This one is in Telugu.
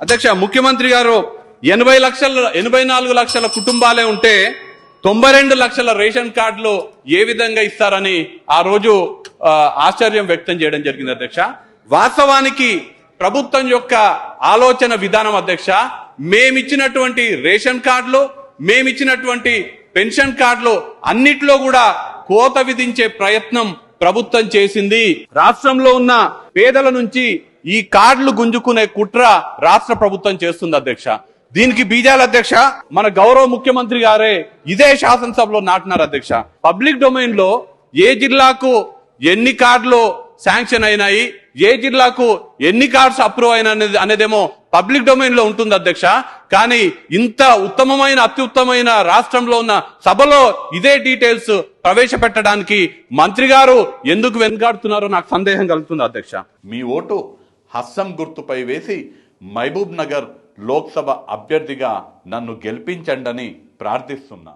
అధ్యక్ష ముఖ్యమంత్రి గారు ఎనభై లక్షల ఎనభై నాలుగు లక్షల కుటుంబాలే ఉంటే తొంభై రెండు లక్షల రేషన్ కార్డులు ఏ విధంగా ఇస్తారని ఆ రోజు ఆశ్చర్యం వ్యక్తం చేయడం జరిగింది అధ్యక్ష. వాస్తవానికి ప్రభుత్వం యొక్క ఆలోచన విధానం అధ్యక్ష మేమిచ్చినటువంటి రేషన్ కార్డులు మేమిచ్చినటువంటి పెన్షన్ కార్డులు అన్నిట్లో కూడా కోత విధించే ప్రయత్నం ప్రభుత్వం చేసింది. రాష్ట్రంలో ఉన్న పేదల నుంచి ఈ కార్డులు గుంజుకునే కుట్ర రాష్ట్ర ప్రభుత్వం చేస్తుంది అధ్యక్ష. దీనికి బీజాల అధ్యక్ష మన గౌరవ ముఖ్యమంత్రి గారే ఇదే శాసనసభలో నాటినారు అధ్యక్ష. పబ్లిక్ డొమైన్లో ఏ జిల్లాకు ఎన్ని కార్డులు శాంక్షన్ అయినాయి ఏ జిల్లాకు ఎన్ని కార్డ్స్ అప్రూవ్ అయిన అనేది అనేదేమో పబ్లిక్ డొమైన్లో ఉంటుంది అధ్యక్ష. కానీ ఇంత ఉత్తమమైన అత్యుత్తమైన రాష్ట్రంలో ఉన్న సభలో ఇదే డీటెయిల్స్ ప్రవేశపెట్టడానికి మంత్రి గారు ఎందుకు వెనుకాడుతున్నారో నాకు సందేహం కలుగుతుంది అధ్యక్ష. మీ ఓటు హస్సం గుర్తుపై వేసి మహబూబ్ నగర్ లోక్సభ అభ్యర్థిగా నన్ను గెలిపించండని ప్రార్థిస్తున్నా.